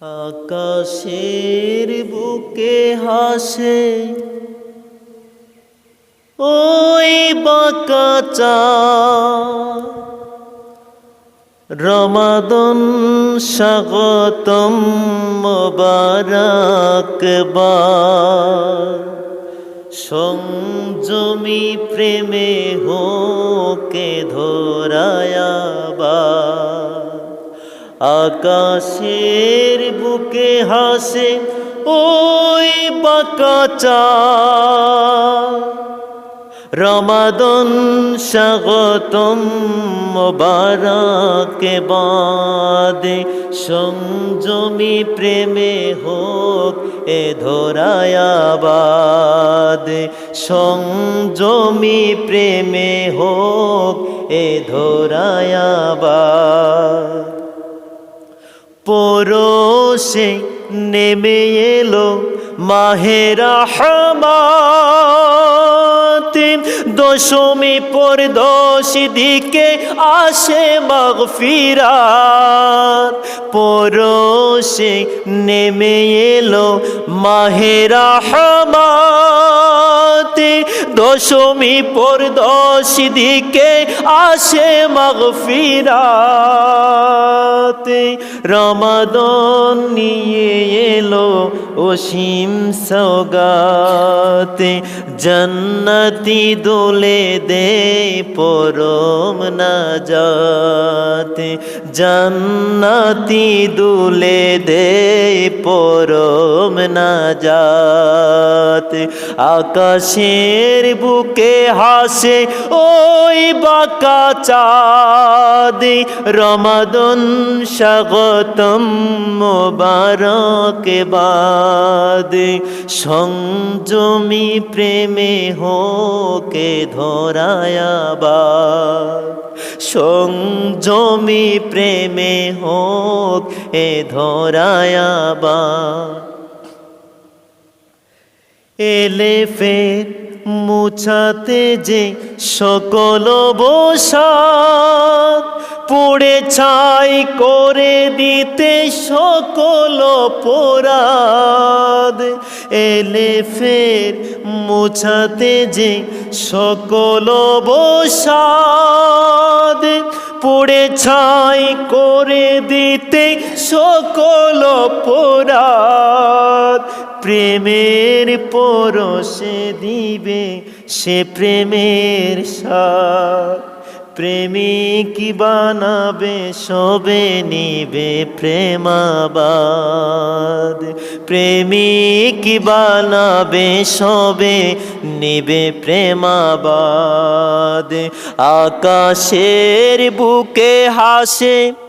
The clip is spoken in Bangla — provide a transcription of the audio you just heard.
আকাশের বুকে হাসে। ওই বাঁকা রমাদন স্বাগতম মোবারকবার সংযমী প্রেমে হোকে ধরায়াবার আকাশের বুকে হাসে, ওই বাঁকা রমাদন স্বাগতম মোবারকে বাদে সংযমী প্রেমে হোক এ ধরায়াবাদ সংযমী প্রেমে হোক এ ধরায়াবাদ পরশে নেমে এলো মাহেরা হামাতিন দশমী পর দশ দিকে আসে মগফিরাত। পরশে নেমে এলো মাহেরা হামাতে দশমী পর দশ দিকে আসে মগফিরাতে। রমাদন নিয়ে এলো অসীম সৌগাতে। জন্নতি দোলে দে পরম না যাতে জন্নতি দুলে দে পরম না যাতে আকাশের বুকে হাসে ওই বাঁকা চাঁদ। রমাদন স্বাগতম মোবারক বাদ সংযমী প্রেমে হোকে ধরায়াবা সংযমী প্রেমে হোক এ ধরায়াবার এলে ফের মুছাতে যে সকল বসাত, পুড়ে ছাই করে দিতে সকল পোরাদ এলে ফের মুছাতে যে সকল বসাদ পুড়ে ছাই করে দিতে সকল পোরাদ প্রেমের পরশে দিবে সে প্রেমের সাথ প্রেমিক বানাবে, সবে নিবে প্রেমাবাদ। প্রেমিক বানাবে, সবে নিবে প্রেমাবাদ। আকাশের বুকে হাসে